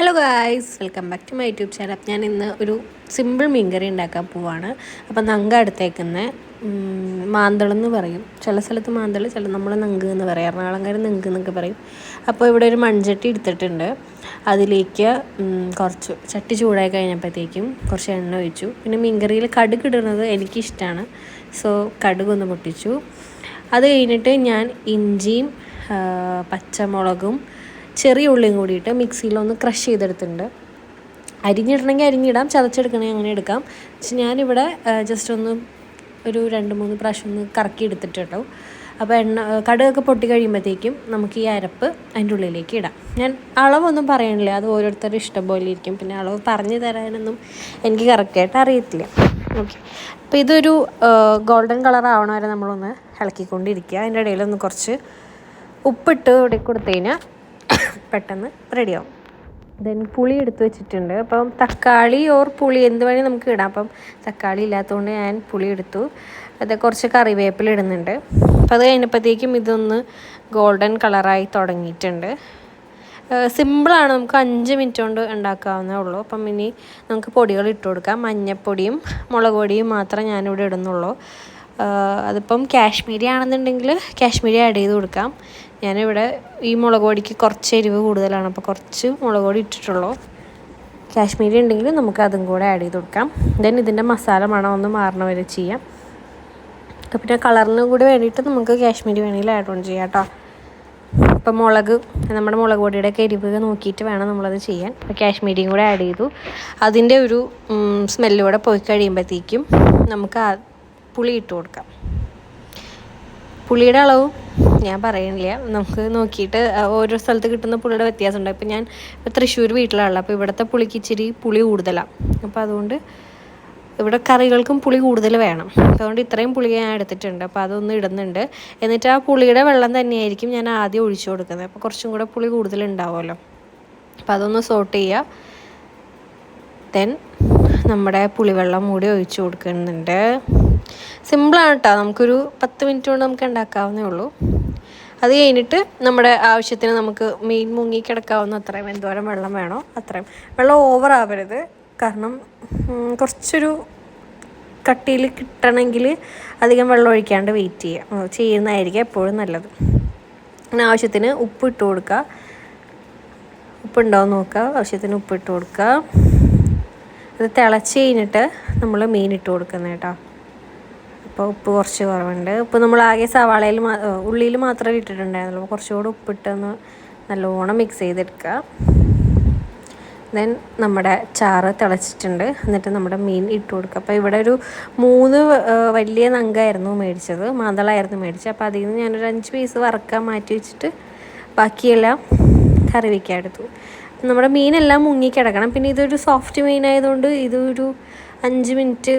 Hello guys welcome back to my YouTube channel ഞാൻ ഇന്ന് ഒരു സിമ്പിൾ മീൻകറി ഉണ്ടാക്കാൻ പോവാണ്. അപ്പം നങ്ക അടുത്തേക്കുന്ന. മാന്തളെന്ന് പറയും. ചില സ്ഥലത്ത് മാന്തൾ ചില നമ്മൾ നങ്ക് എന്ന് പറയും. എറണാകുളംകാർ നങ്ക് എന്നൊക്കെ പറയും. അപ്പോൾ ഇവിടെ ഒരു മൺചട്ടി എടുത്തിട്ടുണ്ട്. അതിലേക്ക് കുറച്ച് ചട്ടി ചൂടായി കഴിഞ്ഞപ്പോഴത്തേക്കും കുറച്ച് എണ്ണ ഒഴിച്ചു. പിന്നെ മീൻകറിയിൽ കടുക് ഇടുന്നത് എനിക്കിഷ്ടമാണ് സോ കടുക് ഒന്ന് പൊട്ടിച്ചു. അത് കഴിഞ്ഞിട്ട് ഞാൻ ഇഞ്ചിയും പച്ചമുളകും ചെറിയ ഉള്ളിയും കൂടിയിട്ട് മിക്സിയിലൊന്ന് ക്രഷ് ചെയ്തെടുത്തിട്ടുണ്ട്. അരിഞ്ഞിടണമെങ്കിൽ അരിഞ്ഞിടാം ചതച്ചെടുക്കണമെങ്കിൽ അങ്ങനെ എടുക്കാം. പക്ഷെ ഞാനിവിടെ ജസ്റ്റ് ഒന്ന് ഒരു രണ്ട് മൂന്ന് പ്രാവശ്യം ഒന്ന് കറക്കി എടുത്തിട്ട് കേട്ടോ അപ്പോൾ എണ്ണ കടുകൊക്കെ പൊട്ടി കഴിയുമ്പോഴത്തേക്കും നമുക്ക് ഈ അരപ്പ് അതിന്റെ ഉള്ളിലേക്ക് ഇടാം. ഞാൻ അളവൊന്നും പറയണില്ല അത് ഓരോരുത്തരുടെ ഇഷ്ടം പോലെ ഇരിക്കും. പിന്നെ അളവ് പറഞ്ഞു തരാനൊന്നും എനിക്ക് കറക്റ്റായിട്ട് അറിയത്തില്ല. ഓക്കെ. അപ്പോൾ ഇതൊരു ഗോൾഡൻ കളർ ആവണ വരെ നമ്മളൊന്ന് ഇളക്കിക്കൊണ്ടിരിക്കുക. അതിന്റെ ഇടയിലൊന്ന് കുറച്ച് ഉപ്പിട്ട് ഇവിടെ കൊടുത്തു കഴിഞ്ഞാൽ പെട്ടെന്ന് റെഡിയാവും ദെൻ പുളി എടുത്ത് വെച്ചിട്ടുണ്ട്. അപ്പം തക്കാളി ഓർ പുളി എന്ത് വേണേൽ നമുക്ക് ഇടാം. അപ്പം തക്കാളി ഇല്ലാത്തതുകൊണ്ട് ഞാൻ പുളി എടുത്തു. അത് കുറച്ച് കറിവേപ്പില ഇടുന്നുണ്ട്. അപ്പം അത് കഴിഞ്ഞപ്പോഴത്തേക്കും ഇതൊന്ന് ഗോൾഡൻ കളറായി തുടങ്ങിയിട്ടുണ്ട്. സിമ്പിളാണ് നമുക്ക് അഞ്ച് മിനിറ്റ് കൊണ്ട് ഉണ്ടാക്കാവുന്നേ ഉള്ളൂ. അപ്പം ഇനി നമുക്ക് പൊടികൾ ഇട്ട് കൊടുക്കാം. മഞ്ഞൾപ്പൊടിയും മുളക് പൊടിയും മാത്രമേ ഞാനിവിടെ ഇടുന്നുള്ളൂ. അതിപ്പം കാശ്മീരി ആണെന്നുണ്ടെങ്കിൽ കാശ്മീരി ആഡ് ചെയ്ത് കൊടുക്കാം. ഞാനിവിടെ ഈ മുളക് പൊടിക്ക് കുറച്ച് എരിവ് കൂടുതലാണ് അപ്പോൾ കുറച്ച് മുളക് പൊടി ഇട്ടിട്ടുള്ളൂ. കാശ്മീരി ഉണ്ടെങ്കിൽ നമുക്ക് അതും കൂടെ ആഡ് ചെയ്ത് കൊടുക്കാം. ദെൻ ഇതിന്റെ മസാല മണം ഒന്ന് മാറണ വരെ ചെയ്യാം. പിന്നെ കളറിന് കൂടി വേണ്ടിയിട്ട് നമുക്ക് കാശ്മീരി വേണമെങ്കിൽ ആഡ് ഓൺ ചെയ്യാം കേട്ടോ. ഇപ്പം മുളക് നമ്മുടെ മുളക് പൊടിയുടെ ഒക്കെ എരിവ് നോക്കിയിട്ട് വേണം നമ്മളത് ചെയ്യാൻ. അപ്പോൾ കാശ്മീരിയും കൂടെ ആഡ് ചെയ്തു. അതിന്റെ ഒരു സ്മെല്ല് കൂടെ പോയി കഴിയുമ്പോഴത്തേക്കും നമുക്ക് പുളി ഇട്ട് കൊടുക്കാം. പുളിയുടെ അളവ് ഞാൻ പറയണില്ല. നമുക്ക് നോക്കിയിട്ട് ഓരോ സ്ഥലത്ത് കിട്ടുന്ന പുളിയുടെ വ്യത്യാസമുണ്ട് ഇപ്പം ഞാൻ ഇപ്പോൾ തൃശ്ശൂർ വീട്ടിലാണല്ലോ അപ്പോൾ ഇവിടുത്തെ പുളിക്ക് ഇച്ചിരി പുളി കൂടുതലാണ് അപ്പോൾ അതുകൊണ്ട് ഇവിടെ കറികൾക്കും പുളി കൂടുതൽ വേണം. അതുകൊണ്ട് ഇത്രയും പുളി ഞാൻ എടുത്തിട്ടുണ്ട്. അപ്പോൾ അതൊന്ന് ഇടുന്നുണ്ട്. എന്നിട്ട് ആ പുളിയുടെ വെള്ളം തന്നെയായിരിക്കും ഞാൻ ആദ്യം ഒഴിച്ചു കൊടുക്കുന്നത്. അപ്പോൾ കുറച്ചും കൂടെ പുളി കൂടുതൽ ഉണ്ടാവുമല്ലോ. അപ്പോൾ അതൊന്ന് സോട്ട് ചെയ്യുക. ദെൻ നമ്മുടെ പുളിവെള്ളം കൂടി ഒഴിച്ചു കൊടുക്കുന്നുണ്ട്. സിമ്പിളാണ് കേട്ടോ. നമുക്കൊരു പത്ത് മിനിറ്റ് കൊണ്ട് നമുക്ക് ഉണ്ടാക്കാവുന്നേ ഉള്ളൂ. അത് കഴിഞ്ഞിട്ട് നമ്മുടെ ആവശ്യത്തിന് നമുക്ക് മീൻ മുങ്ങി കിടക്കാവുന്ന അത്രയും എന്തോരം വെള്ളം വേണോ അത്രയും. വെള്ളം ഓവർ ആവരുത്. കാരണം കുറച്ചൊരു കട്ടിയിൽ കിട്ടണമെങ്കിൽ അധികം വെള്ളം ഒഴിക്കാണ്ട് വെയിറ്റ് ചെയ്യുക. ചെയ്യുന്നതായിരിക്കും എപ്പോഴും നല്ലത്. പിന്നെ ആവശ്യത്തിന് ഉപ്പ് ഇട്ട് കൊടുക്കുക. ഉപ്പുണ്ടോ എന്ന് നോക്കുക. ആവശ്യത്തിന് ഉപ്പ് ഇട്ട് കൊടുക്കുക. അത് തിളച്ച് കഴിഞ്ഞിട്ട് നമ്മൾ മീൻ ഇട്ട് കൊടുക്കുന്നത് കേട്ടോ. അപ്പോൾ ഉപ്പ് കുറച്ച് കുറവുണ്ട്. ഉപ്പ് നമ്മൾ ആകെ സവാളയിൽ ഉള്ളിയിൽ മാത്രമേ ഇട്ടിട്ടുണ്ടായിരുന്നുള്ളൂ. അപ്പോൾ കുറച്ചുകൂടെ ഉപ്പിട്ടൊന്ന് നല്ലോണം മിക്സ് ചെയ്തെടുക്കുക ദെൻ നമ്മുടെ ചാറ് തിളച്ചിട്ടുണ്ട്. എന്നിട്ട് നമ്മുടെ മീൻ ഇട്ട് കൊടുക്കുക അപ്പോൾ ഇവിടെ ഒരു മൂന്ന് വലിയ നങ്കായിരുന്നു മേടിച്ചത്. മാന്തളായിരുന്നു മേടിച്ചത്. അപ്പോൾ അതിൽ നിന്ന് ഞാനൊരു അഞ്ച് പീസ് വറക്കാൻ മാറ്റി വെച്ചിട്ട് ബാക്കിയെല്ലാം കറി വയ്ക്കാൻ എടുത്തു. നമ്മുടെ മീനെല്ലാം മുങ്ങി കിടക്കണം. പിന്നെ ഇതൊരു സോഫ്റ്റ് മീൻ ആയതുകൊണ്ട് ഇതൊരു അഞ്ച് മിനിറ്റ്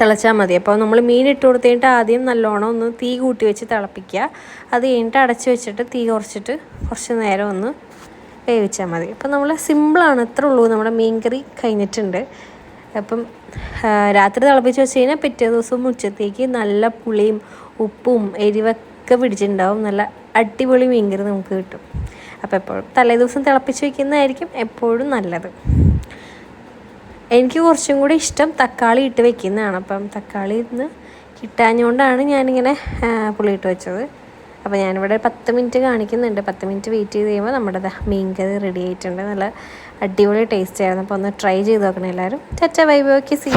തിളച്ചാൽ മതി. അപ്പോൾ നമ്മൾ മീൻ ഇട്ട് കൊടുത്തിട്ട് ആദ്യം നല്ലോണം ഒന്ന് തീ കൂട്ടി വെച്ച് തിളപ്പിക്കുക. അത് കഴിഞ്ഞിട്ട് അടച്ച് വെച്ചിട്ട് തീ കുറച്ചിട്ട് കുറച്ച് നേരം ഒന്ന് വേവിച്ചാൽ മതി. അപ്പം നമ്മൾ സിമ്പിളാണ് ഇത്ര ഉള്ളൂ നമ്മുടെ മീൻ കറി കഴിഞ്ഞിട്ടുണ്ട്. അപ്പം രാത്രി തിളപ്പിച്ച് വെച്ച് കഴിഞ്ഞാൽ പിറ്റേ ദിവസം ഉച്ചത്തേക്ക് നല്ല പുളിയും ഉപ്പും എരിവൊക്കെ പിടിച്ചിട്ടുണ്ടാവും. നല്ല അടിപൊളി മീൻകറി നമുക്ക് കിട്ടും. അപ്പോൾ എപ്പോഴും തലേ ദിവസം തിളപ്പിച്ച് വെക്കുന്നതായിരിക്കും എപ്പോഴും നല്ലത്. എനിക്ക് കുറച്ചും കൂടി ഇഷ്ടം തക്കാളി ഇട്ട് വെക്കുന്നതാണ്. അപ്പം തക്കാളി ഇന്ന് കിട്ടാഞ്ഞുകൊണ്ടാണ് ഞാനിങ്ങനെ പുളിയിട്ട് വെച്ചത്. അപ്പോൾ ഞാനിവിടെ പത്ത് മിനിറ്റ് കാണിക്കുന്നുണ്ട്. പത്ത് മിനിറ്റ് വെയിറ്റ് ചെയ്ത് കഴിയുമ്പോൾ നമ്മുടെ മീൻ കറി റെഡി ആയിട്ടുണ്ട്. നല്ല അടിപൊളി ടേസ്റ്റ് ആയിരുന്നു. അപ്പോൾ ഒന്ന് ട്രൈ ചെയ്ത് നോക്കണം എല്ലാവരും. ചച്ച ഓക്കെ സീ